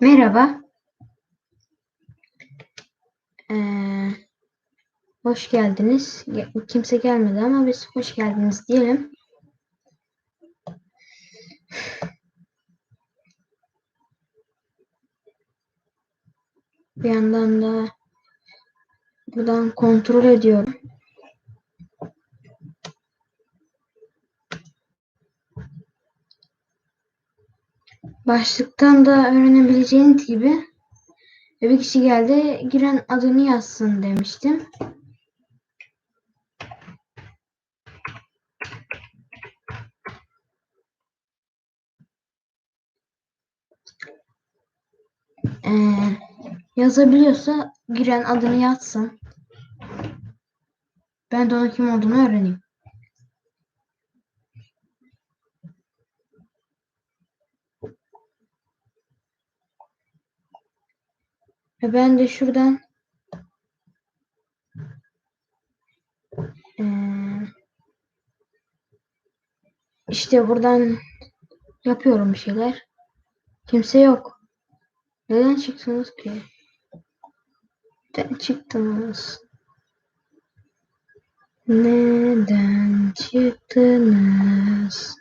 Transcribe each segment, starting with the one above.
Merhaba. Ee, hoş geldiniz. Ge- Kimse gelmedi ama biz hoş geldiniz diyelim. Bir yandan da buradan kontrol ediyorum. Başlıktan da öğrenebileceğiniz gibi bir kişi geldi giren adını yazsın demiştim. Ee, yazabiliyorsa giren adını yazsın. Ben de onun kim olduğunu öğreneyim. Ve ben de şuradan eee, işte buradan yapıyorum bir şeyler. Kimse yok. Neden çıktınız ki? Neden çıktınız? Neden çıktınız?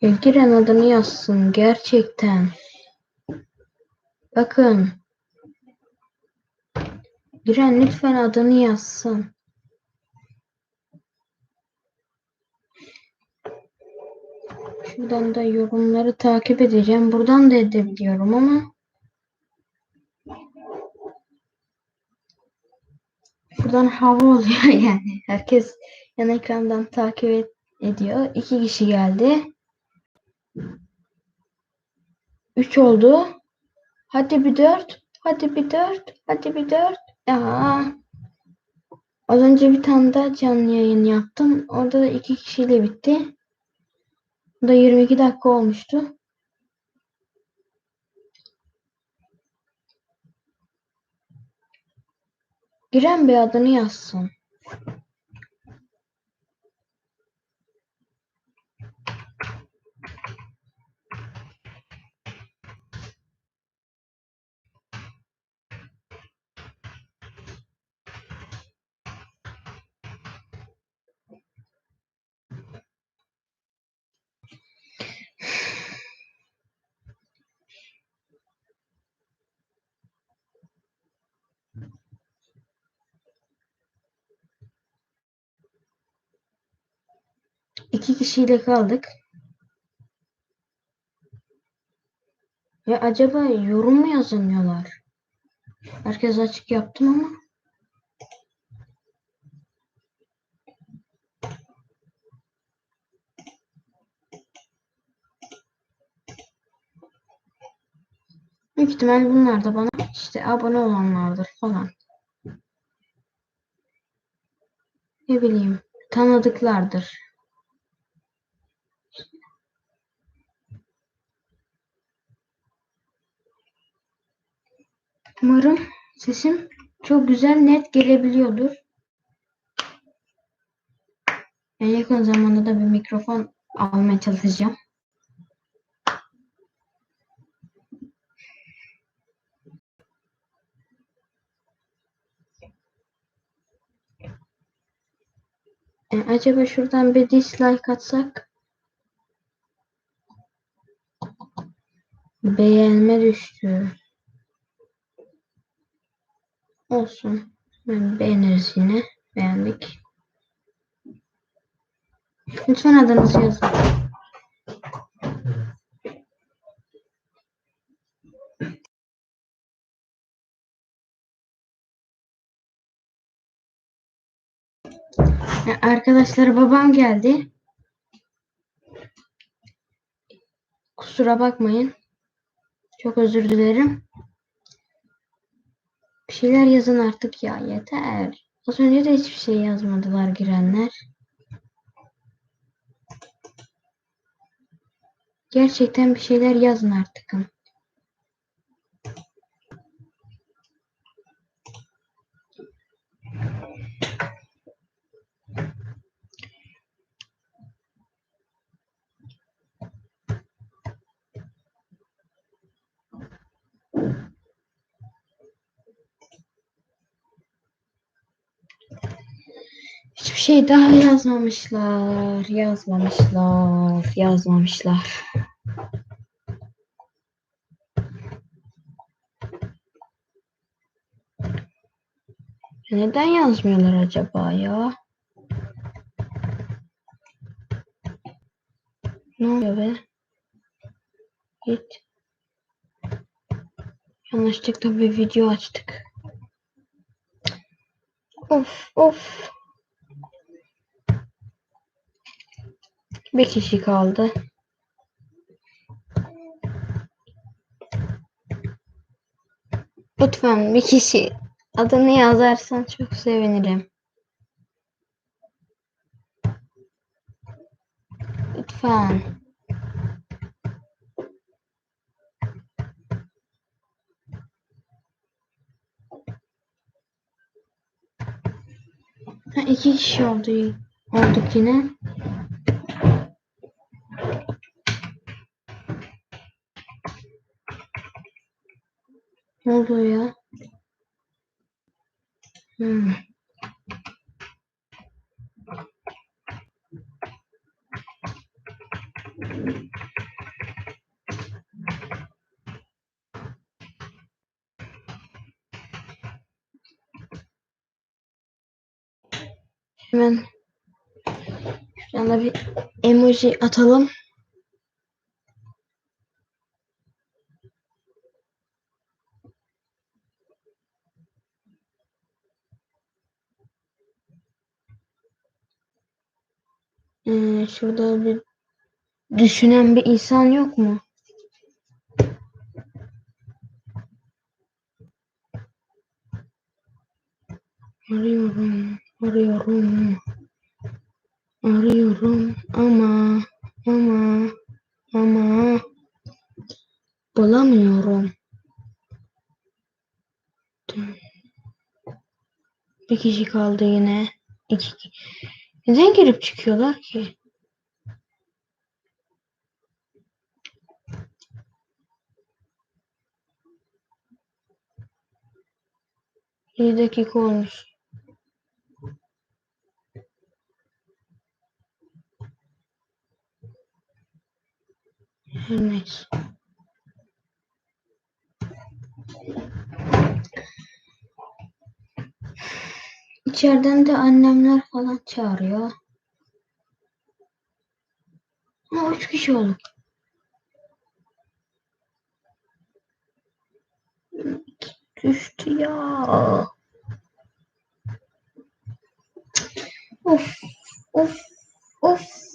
Giren adını yazsın gerçekten. Bakın. Giren lütfen adını yazsın. Şuradan da yorumları takip edeceğim. Buradan da edebiliyorum ama buradan hava oluyor yani. Herkes yan ekrandan takip ediyor. İki kişi geldi. Üç oldu. Hadi bir dört. Hadi bir dört. Hadi bir dört. Aa. Az önce bir tane daha canlı yayın yaptım. Orada da iki kişiyle bitti. Bu da 22 dakika olmuştu. Giren bir adını yazsın. İki kişiyle kaldık. Ya acaba yorum mu yazamıyorlar? Herkes açık yaptım ama. Büyük ihtimal bunlar da bana işte abone olanlardır falan. Ne bileyim tanıdıklardır. Umarım sesim çok güzel net gelebiliyordur. En yakın zamanda da bir mikrofon almaya çalışacağım. E, acaba şuradan bir dislike atsak? Beğenme düştü. Olsun. Yani beğeniriz yine. Beğendik. Lütfen adınızı yazın. Ya, Arkadaşlar babam geldi. Kusura bakmayın. Çok özür dilerim. Bir şeyler yazın artık ya yeter. Az önce de hiçbir şey yazmadılar girenler. Gerçekten bir şeyler yazın artık. Hiçbir şey daha yazmamışlar. Yazmamışlar. Yazmamışlar. Neden yazmıyorlar acaba ya? Ne oluyor be? Git. Yanlışlıkla bir video açtık. Of of. Bir kişi kaldı. Lütfen bir kişi adını yazarsan çok sevinirim. Lütfen. Ha, iki kişi oldu. Olduk yine. Hemen şuradan da bir emoji atalım. Ee, şurada bir düşünen bir insan yok mu? Arıyorum, arıyorum, arıyorum ama, ama, ama bulamıyorum. Bir kişi kaldı yine. İki. Neden girip çıkıyorlar ki? Bir dakika olmuş. Neyse. İçeriden de annemler falan çağırıyor. Ama üç kişi olduk. Düştü ya. Of, of, of.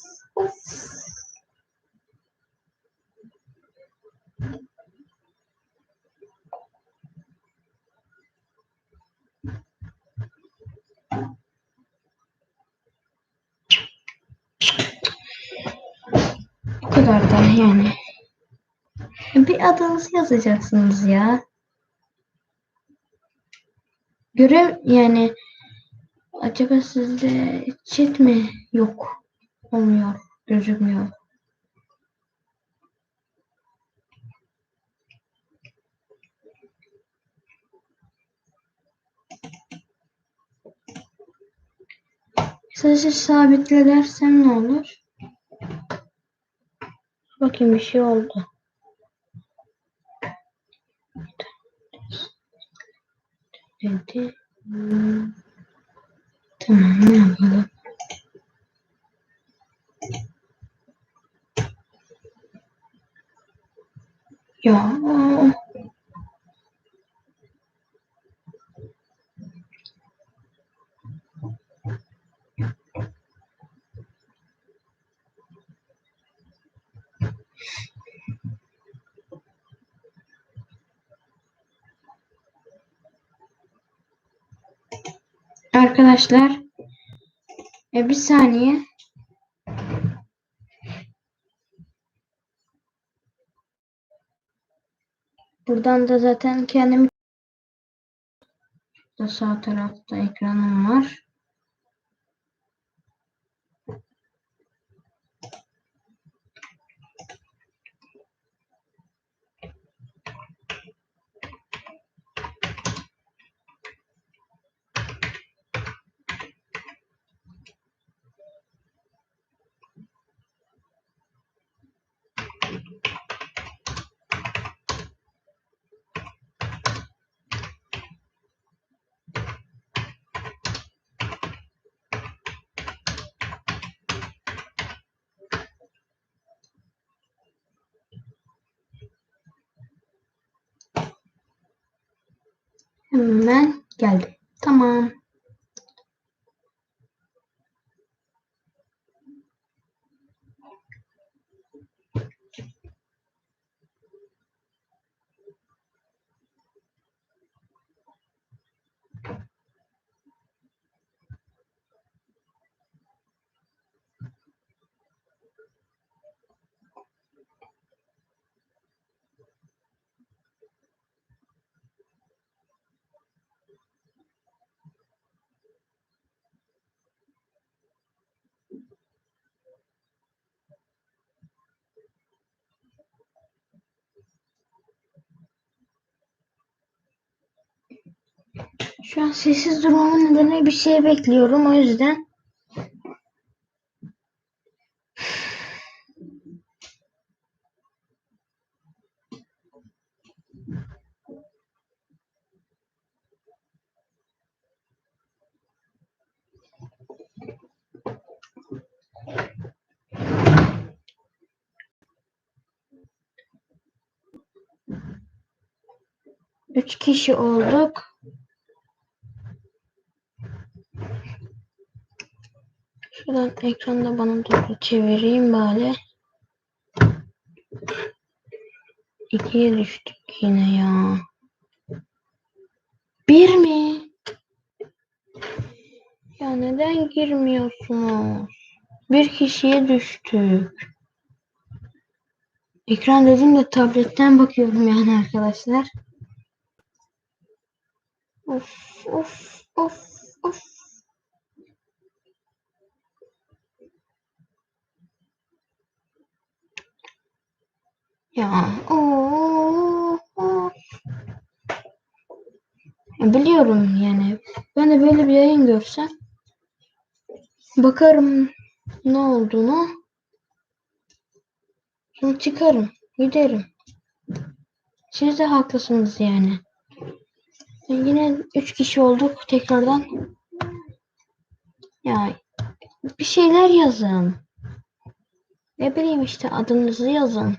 Bu kadar da yani. Bir adınızı yazacaksınız ya. Görev yani acaba sizde chat mi yok? Olmuyor, gözükmüyor. Sadece sabitle dersem ne olur? Bakayım bir şey oldu. Dedi. Hmm. Tamam ne yapalım? Ya. Arkadaşlar e, bir saniye. Buradan da zaten kendim da sağ tarafta ekranım var. Hemen geldi. Tamam. Şu an sessiz durmamın nedeni bir şey bekliyorum o yüzden. Üç kişi olduk. Şuradan ekranda bana doğru çevireyim bari. İkiye düştük yine ya. Bir mi? Ya neden girmiyorsunuz? Bir kişiye düştük. Ekran dediğimde tabletten bakıyorum yani arkadaşlar. Of of of of. Ya. Ya biliyorum yani. Ben de böyle bir yayın görsem bakarım ne olduğunu. Sonra çıkarım. Giderim. Siz de haklısınız yani. E, Yine üç kişi olduk tekrardan. Ya bir şeyler yazın. Ne bileyim işte adınızı yazın.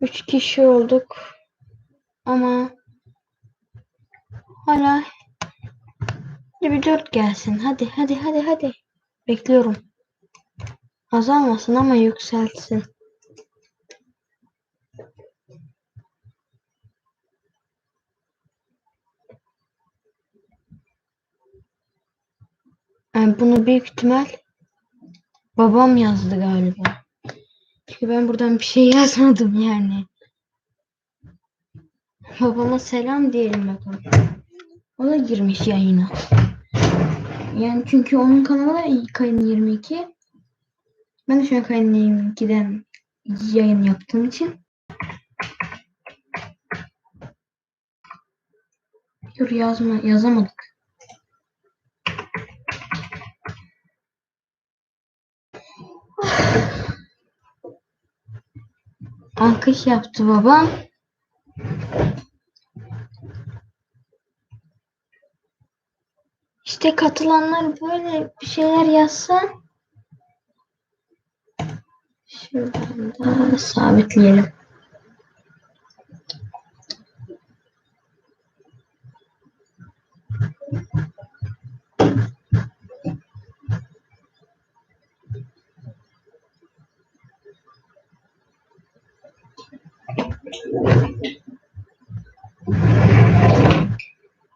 Üç kişi olduk. Ama hala Hadi bir dört gelsin. Hadi hadi hadi hadi. Bekliyorum. Azalmasın ama yükselsin. Yani bunu büyük ihtimal babam yazdı galiba. Çünkü ben buradan bir şey yazmadım yani. Babama selam diyelim bakalım. O da girmiş yayına. Yani çünkü onun kanalı da Kayın 22. Ben de şu an Kayın 22'den yayın yaptığım için. Dur yazma, yazamadık. Alkış yaptı babam. İşte katılanlar böyle bir şeyler yazsa şuradan da sabitleyelim.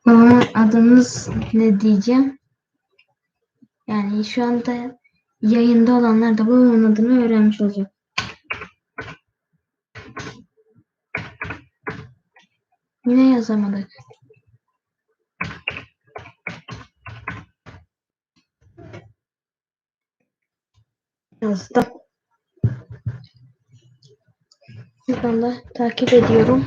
Babamın adınız ne diyeceğim? Yani şu anda yayında olanlar da babamın adını öğrenmiş olacak. Yine yazamadık. Yazdım. Şu anda takip ediyorum.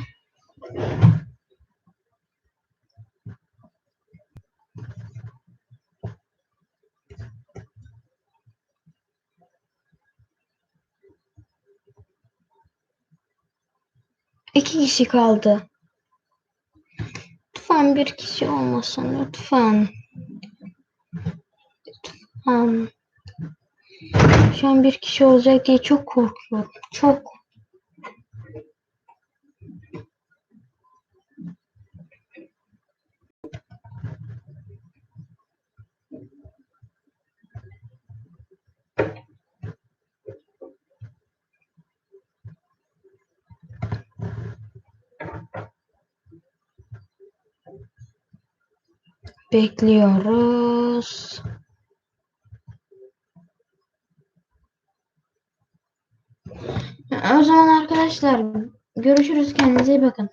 İki kişi kaldı. Lütfen bir kişi olmasın lütfen. Lütfen. Şu an bir kişi olacak diye çok korkuyorum. Çok. Bekliyoruz. O zaman arkadaşlar görüşürüz. Kendinize iyi bakın.